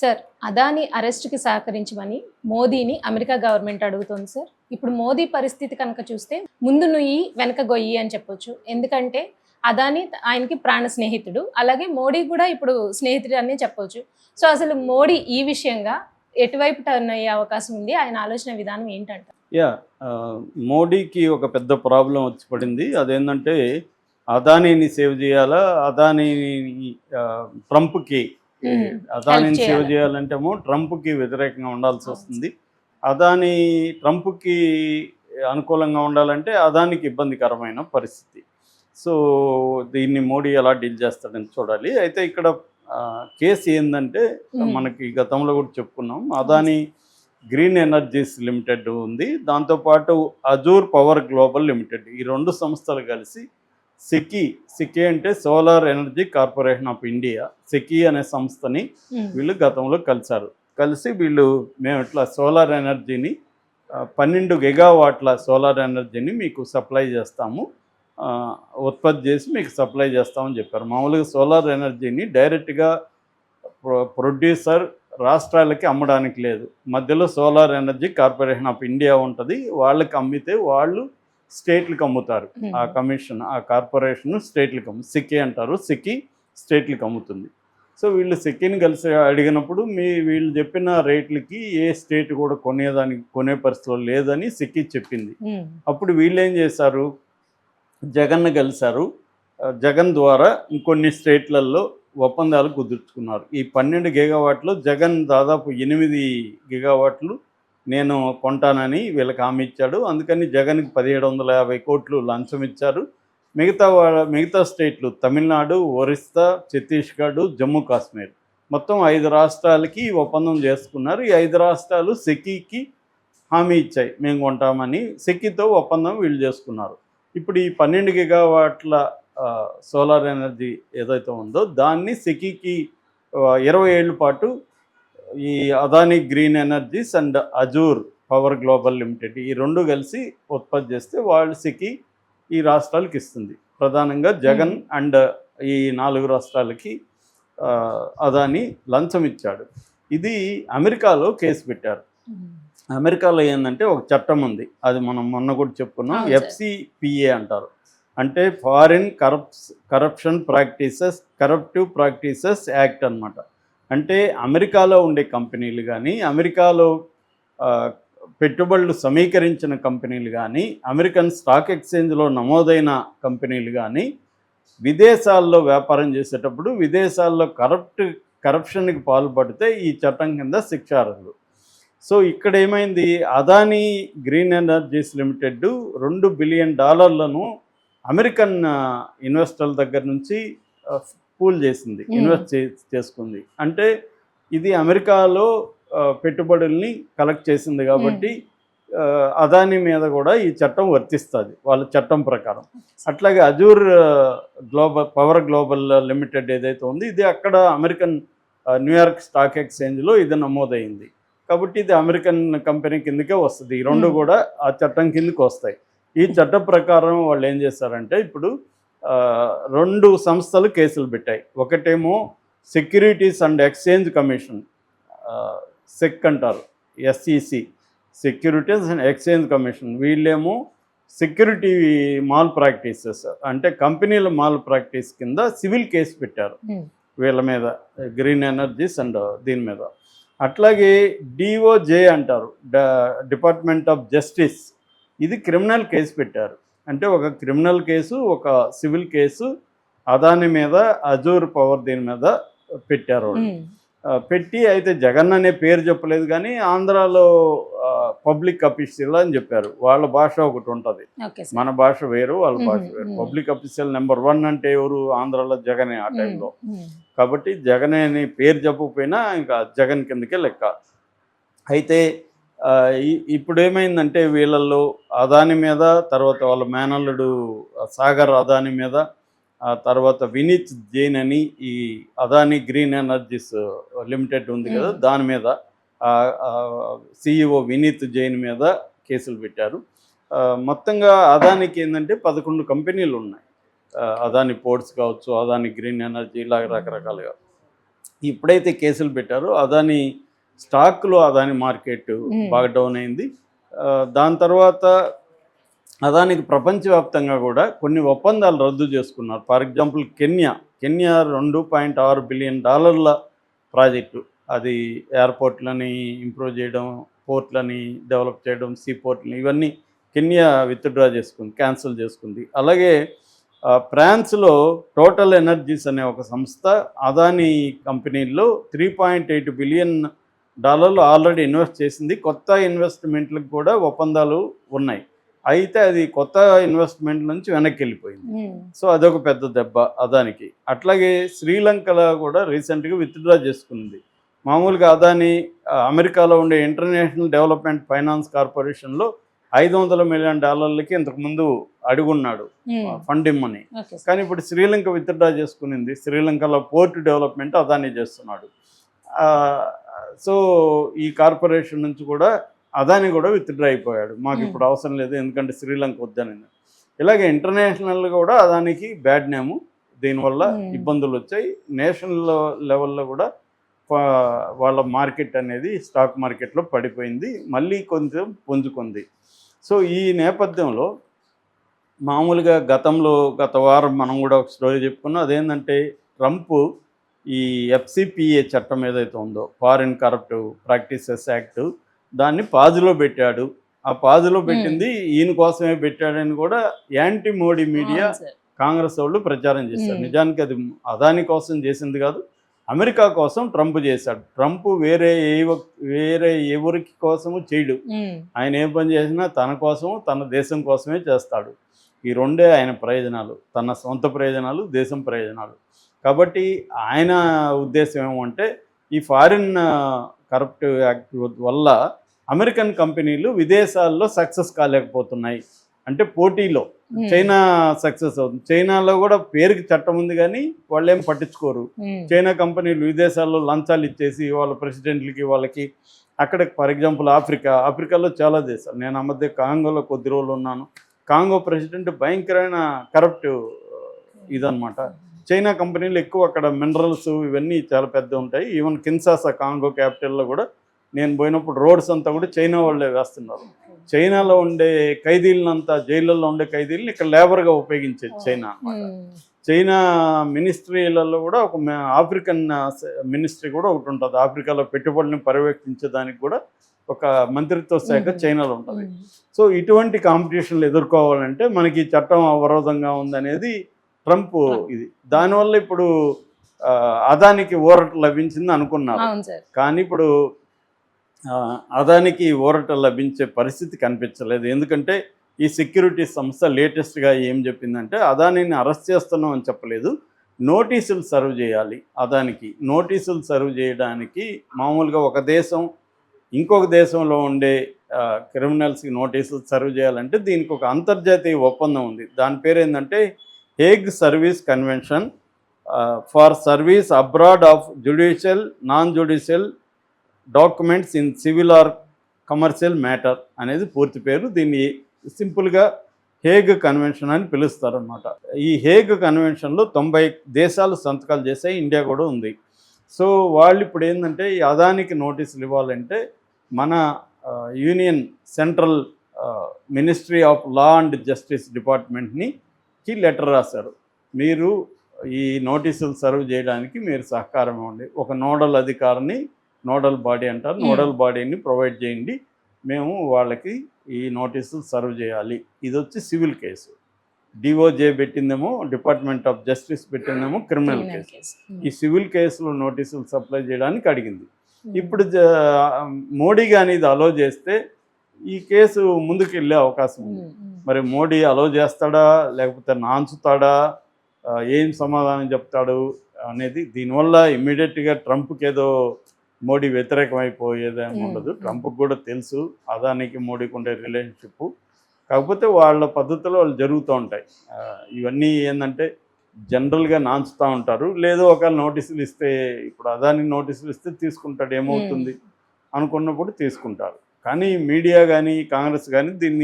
Sir Adani అరెస్ట్కి సహకరించమని మోదీని America government అడుగుతోంది sir. ఇప్పుడు మోదీ పరిస్థితి కనుక చూస్తే ముందు నుయ్యి వెనక గొయ్యి అని చెప్పొచ్చు. ఎందుకంటే అదాని ఆయనకి ప్రాణ స్నేహితుడు అలాగే మోడీ కూడా ఇప్పుడు స్నేహితుడు అని చెప్పొచ్చు. సో అసలు మోడీ ఈ విషయంగా ఎటువైపు టర్న్ అయ్యే అవకాశం ఉంది? ఆయన ఆలోచన విధానం ఏంటంట? యా మోడీకి ఒక పెద్ద ప్రాబ్లం వచ్చి పడింది. అదేంటంటే అదానీని సేవ్ చేయాలా? అదానీని ట్రంప్కి అదానీని సేవ్ చేయాలి. చేయాలంటేమో ట్రంప్కి వ్యతిరేకంగా ఉండాల్సి వస్తుంది. అదాని ట్రంప్కి అనుకూలంగా ఉండాలంటే అదానికి ఇబ్బందికరమైన పరిస్థితి. సో దీన్ని మోడీ ఎలా డీల్ చేస్తాడని చూడాలి. అయితే ఇక్కడ కేసు ఏంటంటే. మనకి గతంలో కూడా చెప్పుకున్నాం అదాని గ్రీన్ ఎనర్జీస్ లిమిటెడ్ ఉంది. దాంతోపాటు అజూర్ పవర్ గ్లోబల్ లిమిటెడ్. ఈ రెండు సంస్థలు కలిసి సెకి సెకి అంటే solar energy corporation of India SECI అనే సంస్థని వీళ్ళు గతంలో కలిశారు. కలిసి వీళ్ళు మేము ఇట్లా సోలార్ ఎనర్జీని పన్నెండు గిగావాట్ల సోలార్ ఎనర్జీని మీకు సప్లై చేస్తాము. ఉత్పత్తి చేసి మీకు సప్లై చేస్తామని చెప్పారు. మామూలుగా సోలార్ ఎనర్జీని డైరెక్ట్గా ప్రొ- ప్రొడ్యూసర్ రాష్ట్రాలకి అమ్మడానికి లేదు. మధ్యలో solar energy corporation of India ఉంటుంది. వాళ్ళకి అమ్మితే వాళ్ళు స్టేట్లకు అమ్ముతారు. ఆ కమిషన్ ఆ కార్పొరేషన్ స్టేట్లకు అమ్ము సిక్కి అంటారు. సిక్కి స్టేట్లకు అమ్ముతుంది. సో వీళ్ళు సిక్కిని కలిసి అడిగినప్పుడు మీ వీళ్ళు చెప్పిన రేట్లకి ఏ స్టేట్ కూడా కొనేదానికి కొనే పరిస్థితిలో లేదని సిక్కి చెప్పింది. అప్పుడు వీళ్ళు ఏం చేశారు? జగన్ కలిశారు. జగన్ ద్వారా ఇంకొన్ని స్టేట్లలో ఒప్పందాలు కుదుర్చుకున్నారు. ఈ పన్నెండు గిగావాట్లు జగన్ దాదాపు ఎనిమిది గిగావాట్లు నేను కొంటానని వీళ్ళకి హామీ ఇచ్చాడు. అందుకని జగన్కి పదిహేడు వందల యాభై కోట్లు లంచం ఇచ్చారు. మిగతా వాళ్ళ మిగతా స్టేట్లు తమిళనాడు ఒరిస్సా ఛత్తీస్గఢ్ జమ్మూ కాశ్మీర్. మొత్తం ఐదు రాష్ట్రాలకి ఒప్పందం చేసుకున్నారు. ఈ ఐదు రాష్ట్రాలు సెకీకి హామీ ఇచ్చాయి. మేము కొంటామని సెకీతో ఒప్పందం వీళ్ళు చేసుకున్నారు. ఇప్పుడు ఈ పన్నెండు గిగావాట్ల సోలార్ ఎనర్జీ ఏదైతే ఉందో దాన్ని సెకీకి ఇరవై ఏళ్ళ పాటు ఈ Adani green energies and Azure power global limited ఈ రెండు కలిసి ఉత్పత్తి చేస్తే వాళ్ళు సెకి ఈ రాష్ట్రాలకి ఇస్తుంది. ప్రధానంగా జగన్ అండ్ ఈ నాలుగు రాష్ట్రాలకి అదాని లంచం ఇచ్చాడు. ఇది అమెరికాలో కేసు పెట్టారు. అమెరికాలో ఏంటంటే ఒక చట్టం ఉంది. అది మనం మొన్న కూడా చెప్పుకున్నాం. ఎఫ్సిపిఏ అంటారు. అంటే foreign corrupts corruption practices corruptive practices act అన్నమాట. అంటే అమెరికాలో ఉండే కంపెనీలు కానీ అమెరికాలో పెట్టుబడులు సమీకరించిన కంపెనీలు కానీ అమెరికన్ స్టాక్ ఎక్స్చేంజ్లో నమోదైన కంపెనీలు కానీ విదేశాల్లో వ్యాపారం చేసేటప్పుడు విదేశాల్లో కరప్ట్ కరప్షన్కి పాల్పడితే ఈ చట్టం కింద శిక్షార్హులు సో ఇక్కడ ఏమైంది? అదానీ గ్రీన్ ఎనర్జీస్ లిమిటెడ్ రెండు బిలియన్ డాలర్లను అమెరికన్ ఇన్వెస్టర్ల దగ్గర నుంచి పూల్ చేసింది. ఇన్వెస్ట్ చే చేసుకుంది. అంటే ఇది అమెరికాలో పెట్టుబడుల్ని కలెక్ట్ చేసింది కాబట్టి అదానీ మీద కూడా ఈ చట్టం వర్తిస్తుంది వాళ్ళ చట్టం ప్రకారం. అట్లాగే Azure global power global limited ఏదైతే ఉంది ఇది అక్కడ అమెరికన్ న్యూయార్క్ స్టాక్ ఎక్స్చేంజ్లో ఇది నమోదైంది కాబట్టి ఇది అమెరికన్ కంపెనీ కిందకే వస్తుంది. ఈ రెండు. కూడా ఆ చట్టం కిందకి వస్తాయి. ఈ చట్ట ప్రకారం వాళ్ళు ఏం చేస్తారంటే ఇప్పుడు రెండు సంస్థలు కేసులు పెట్టాయి. ఒకటేమో securities and exchange commission SEC అంటారు SEC securities and exchange commission వీళ్ళేమో సెక్యూరిటీ మాల్ ప్రాక్టీసెస్ అంటే కంపెనీల మాల్ ప్రాక్టీస్ కింద సివిల్ కేసు పెట్టారు. ఉమ్, వీళ్ళ మీద గ్రీన్ ఎనర్జీస్ అండ్ దీని మీద. అట్లాగే డిఓజే అంటారు డిపార్ట్మెంట్ ఆఫ్ జస్టిస్ ఇది క్రిమినల్ కేసు పెట్టారు. అంటే ఒక క్రిమినల్ కేసు ఒక సివిల్ కేసు అదాని మీద అజూర్ పవర్ దీని మీద పెట్టారు పెట్టి అయితే జగన్ అనే పేరు చెప్పలేదు కానీ ఆంధ్రాలో పబ్లిక్ అఫీషియల్ అని చెప్పారు. వాళ్ళ భాష ఒకటి ఉంటుంది. మన భాష వేరు వాళ్ళ భాష వేరు. పబ్లిక్ అఫీషియల్ నెంబర్ వన్ అంటే ఎవరు? ఆంధ్రాలో జగనే ఆ టైంలో. కాబట్టి జగన్ అని పేరు చెప్పకపోయినా ఇంకా జగన్ కిందకే లెక్క. అయితే ఇప్పుడు ఏమైందంటే వీళ్ళల్లో అదాని మీద తర్వాత వాళ్ళ మేనల్లుడు సాగర్ అదాని మీద తర్వాత వినీత్ జైన్ అని ఈ అదాని గ్రీన్ ఎనర్జీస్ లిమిటెడ్ ఉంది కదా. దాని మీద సిఇఓ వినీత్ జైన్ మీద కేసులు పెట్టారు. మొత్తంగా అదానికి ఏంటంటే పదకొండు కంపెనీలు ఉన్నాయి. అదాని పోర్ట్స్ కావచ్చు అదాని గ్రీన్ ఎనర్జీ ఇలా రకరకాలుగా. ఇప్పుడైతే కేసులు పెట్టారో. అదాని స్టాక్లో అదాని మార్కెట్. బాగా డౌన్ అయింది. దాని తర్వాత అదానికి ప్రపంచవ్యాప్తంగా కూడా కొన్ని ఒప్పందాలు రద్దు చేసుకున్నారు. ఫర్ ఎగ్జాంపుల్ కెన్యా కెన్యా రెండు పాయింట్ ఆరు బిలియన్ డాలర్ల ప్రాజెక్టు. అది ఎయిర్పోర్ట్లని ఇంప్రూవ్ చేయడం పోర్ట్లని డెవలప్ చేయడం సీ పోర్ట్లని ఇవన్నీ కెన్యా విత్డ్రా చేసుకుంది క్యాన్సిల్ చేసుకుంది. అలాగే ఫ్రాన్స్లో టోటల్ ఎనర్జీస్ అనే ఒక సంస్థ అదాని కంపెనీల్లో త్రీ పాయింట్ ఎయిట్ బిలియన్ డాలర్లు ఆల్రెడీ ఇన్వెస్ట్ చేసింది. కొత్త ఇన్వెస్ట్మెంట్లకు కూడా ఒప్పందాలు ఉన్నాయి. అయితే అది కొత్త ఇన్వెస్ట్మెంట్ నుంచి వెనక్కి వెళ్ళిపోయింది. సో అదొక పెద్ద దెబ్బ అదానికి. అట్లాగే శ్రీలంకలో కూడా రీసెంట్గా విత్డ్రా చేసుకుంది. మామూలుగా అదాని అమెరికాలో ఉండే ఇంటర్నేషనల్ డెవలప్మెంట్ ఫైనాన్స్ కార్పొరేషన్లో ఐదు వందల మిలియన్ డాలర్లకి ఇంతకుముందు అడుగున్నాడు. ఫండ్ ఇమ్మని. కానీ ఇప్పుడు శ్రీలంక విత్డ్రా చేసుకునింది. శ్రీలంకలో పోర్ట్ డెవలప్మెంట్ అదాని చేస్తున్నాడు. సో ఈ కార్పొరేషన్ నుంచి కూడా అదాని కూడా విత్డ్రా అయిపోయాడు. మాకు. ఇప్పుడు అవసరం లేదు ఎందుకంటే శ్రీలంక వద్దని. ఇలాగే ఇంటర్నేషనల్ కూడా అదానికి బ్యాడ్ నేము. దీనివల్ల. ఇబ్బందులు వచ్చాయి. నేషనల్ లెవెల్లో కూడా వాళ్ళ మార్కెట్ అనేది స్టాక్ మార్కెట్లో పడిపోయింది. మళ్ళీ కొంచెం పుంజుకుంది. సో ఈ నేపథ్యంలో మామూలుగా గతంలో గత వారం మనం కూడా ఒక స్టోరీ చెప్పుకున్నాం. అదేంటంటే ట్రంప్ ఈ ఎఫ్సిపిఏ చట్టం ఏదైతే ఉందో ఫారిన్ కరప్ట్ ప్రాక్టీసెస్ యాక్ట్ దాన్ని పాజులో పెట్టాడు. ఆ పాజులో పెట్టింది ఈయన కోసమే పెట్టాడని కూడా యాంటీ మోడీ మీడియా. కాంగ్రెస్ వాళ్ళు ప్రచారం చేశారు. నిజానికి అది అదాని కోసం చేసింది కాదు అమెరికా కోసం ట్రంప్ చేశాడు. ట్రంప్ వేరే ఏ వేరే ఎవరికి కోసము చేయడు. ఆయన ఏ పని చేసినా తన కోసం తన దేశం కోసమే చేస్తాడు. ఈ రెండే ఆయన ప్రయోజనాలు తన సొంత ప్రయోజనాలు దేశం ప్రయోజనాలు. కాబట్టి ఆయన ఉద్దేశం ఏమంటే ఈ ఫారిన్ కరప్ట్ యాక్ట్ వల్ల అమెరికన్ కంపెనీలు విదేశాల్లో సక్సెస్ కాలేకపోతున్నాయి. అంటే పోటీలో. చైనా సక్సెస్ అవుతుంది. చైనాలో కూడా పేరుకి చట్టం ఉంది కానీ వాళ్ళు ఏం పట్టించుకోరు చైనా కంపెనీలు విదేశాల్లో లంచాలు ఇచ్చేసి వాళ్ళ ప్రెసిడెంట్లకి వాళ్ళకి అక్కడ ఫర్ ఎగ్జాంపుల్ ఆఫ్రికా ఆఫ్రికాలో చాలా దేశాలు. నేను ఆ మధ్య కాంగోలో కొద్ది రోజులు ఉన్నాను. కాంగో ప్రెసిడెంట్ భయంకరమైన కరప్ట్ ఇదనమాట చైనా కంపెనీలు ఎక్కువ అక్కడ మినరల్స్ ఇవన్నీ చాలా పెద్ద ఉంటాయి. ఈవెన్ కిన్సాసా కాంగో క్యాపిటల్లో కూడా నేను పోయినప్పుడు రోడ్స్ అంతా కూడా చైనా వాళ్ళే వేస్తున్నారు. చైనాలో ఉండే ఖైదీలనంతా జైళ్ళల్లో ఉండే ఖైదీలను ఇక్కడ లేబర్గా ఉపయోగించేది చైనా అన్నమాట. ఉమ్, చైనా మినిస్ట్రీలలో కూడా ఒక ఆఫ్రికన్ మినిస్ట్రీ కూడా ఒకటి ఉంటుంది. ఆఫ్రికాలో పెట్టుబడులను పర్యవేక్షించడానికి కూడా ఒక మంత్రిత్వ శాఖ మ్మ్. చైనాలో ఉంటుంది. ఉమ్, సో ఇటువంటి కాంపిటీషన్లు ఎదుర్కోవాలంటే మనకి చట్టం అవరోధంగా ఉందనేది ట్రంప్ ఇది. దానివల్ల ఇప్పుడు అదానికి ఊరట లభించింది అనుకున్నారు. కానీ ఇప్పుడు అదానికి ఊరట లభించే పరిస్థితి కనిపించలేదు. ఎందుకంటే ఈ సెక్యూరిటీ సంస్థ లేటెస్ట్గా ఏం చెప్పిందంటే అదానిని అరెస్ట్ చేస్తున్నాం అని చెప్పలేదు. నోటీసులు సర్వ్ చేయాలి అదానికి. నోటీసులు సర్వ్ చేయడానికి మామూలుగా ఒక దేశం ఇంకొక దేశంలో ఉండే క్రిమినల్స్కి నోటీసులు సర్వ్ చేయాలంటే దీనికి ఒక అంతర్జాతీయ ఒప్పందం ఉంది. దాని పేరు ఏంటంటే Hague service convention for service abroad of judicial non judicial documents in civil or commercial matter అనేది పూర్తి పేరు. దీన్ని సింపుల్గా హేగ్ కన్వెన్షన్ అని పిలుస్తారనమాట ఈ హేగ్ కన్వెన్షన్లో తొంభై దేశాలు సంతకాలు చేసే ఇండియా కూడా ఉంది. సో వాళ్ళు ఇప్పుడు ఏంటంటే ఈ అదానికి నోటీసులు ఇవ్వాలంటే మన union central ministry of law and justice డిపార్ట్మెంట్ని కి లెటర్ రాశారు. మీరు ఈ నోటీసులు సర్వ్ చేయడానికి మీరు సహకారం ఇవ్వండి. ఒక నోడల్ అధికారిని నోడల్ బాడీ అంటారు. నోడల్ బాడీని ప్రొవైడ్ చేయండి. మేము వాళ్ళకి ఈ నోటీసులు సర్వ్ చేయాలి. ఇది వచ్చి సివిల్ కేసు. డిఓజే పెట్టిందేమో డిపార్ట్మెంట్ ఆఫ్ జస్టిస్ పెట్టిందేమో క్రిమినల్ కేసు. ఈ సివిల్ కేసులో నోటీసులు సప్లై చేయడానికి అడిగింది. ఇప్పుడు మోడీ కానీ ఇది అలో చేస్తే ఈ కేసు ముందుకు వెళ్ళే అవకాశం ఉంది. మరి మోడీ అలో చేస్తాడా? లేకపోతే నాంచుతాడా ఏం సమాధానం చెప్తాడు? అనేది దీనివల్ల ఇమ్మీడియట్గా ట్రంప్కి ఏదో మోడీ వ్యతిరేకమైపోయేదేమి. ఉండదు. ట్రంప్కి కూడా తెలుసు. అదానికి మోడీకి ఉండే రిలేషన్షిప్. కాకపోతే వాళ్ళ పద్ధతిలో వాళ్ళు జరుగుతూ ఉంటాయి. ఇవన్నీ ఏంటంటే జనరల్గా నాంచుతూ ఉంటారు. లేదో ఒకవేళ నోటీసులు ఇస్తే ఇప్పుడు అదాని నోటీసులు ఇస్తే తీసుకుంటాడు ఏమవుతుంది అనుకున్నప్పుడు తీసుకుంటారు. కానీ మీడియా కానీ కాంగ్రెస్ కానీ దీన్ని